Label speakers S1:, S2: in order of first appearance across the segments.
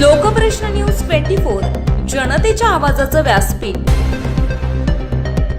S1: Lokprashna news twenty four जनतेच्या आवाजाचं व्यासपीठ.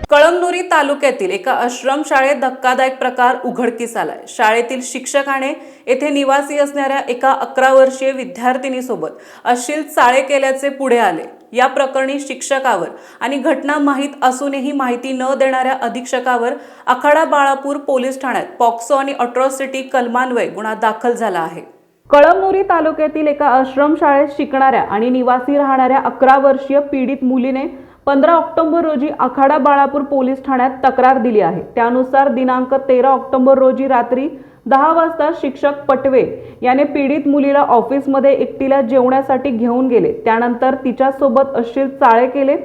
S1: कळमनुरी तालुक्यातील एका आश्रम शाळेत धक्कादायक प्रकार उघडकीस आलाय. शाळेतील शिक्षकाने येथे निवासी असणाऱ्या एका अकरा वर्षीय विद्यार्थिनीसोबत अश्लील चाळे केल्याचे पुढे आले. या प्रकरणी शिक्षकावर आणि घटना माहीत असूनही माहिती न देणाऱ्या अधीक्षकावर आखाडा बाळापूर पोलीस ठाण्यात पॉक्सो आणि अट्रॉसिटी कलमान्वये गुन्हा दाखल झाला आहे. कळमनुरी तालुक्यातील एका आश्रमशाळेत शिकणाऱ्या आणि निवासी राहणाऱ्या अकरा वर्षीय पीडित मुलीने पंधरा ऑक्टोबर रोजी आखाडा बाळापूर पोलीस ठाण्यात तक्रार दिली आहे. त्यानुसार दिनांक तेरा ऑक्टोबर रोजी रात्री दहा वाजता शिक्षक पटवे याने पीडित मुलीला ऑफिसमध्ये एकटीला जेवण्यासाठी घेऊन गेले. त्यानंतर तिच्यासोबत अश्लील चाळे केले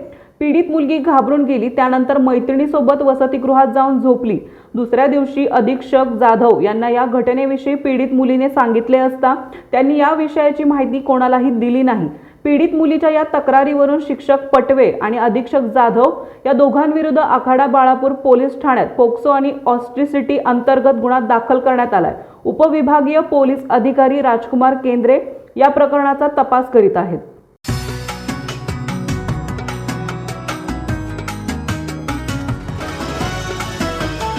S1: पीडित मुलगी घाबरून गेली त्यानंतर मैत्रिणीसोबत वसतिगृहात जाऊन झोपली. दुसऱ्या दिवशी अधीक्षक जाधव यांना या घटनेविषयी पीडित मुलीने सांगितले असता त्यांनी या विषयाची माहिती कोणालाही दिली नाही. पीडित मुलीच्या या तक्रारीवरून शिक्षक पटवे आणि अधीक्षक जाधव या दोघांविरुद्ध आखाडा बाळापूर पोलीस ठाण्यात पोक्सो आणि ऑस्ट्रिसिटी अंतर्गत गुन्हा दाखल करण्यात आलाय. उपविभागीय पोलीस अधिकारी राजकुमार केंद्रे या प्रकरणाचा तपास करीत आहेत.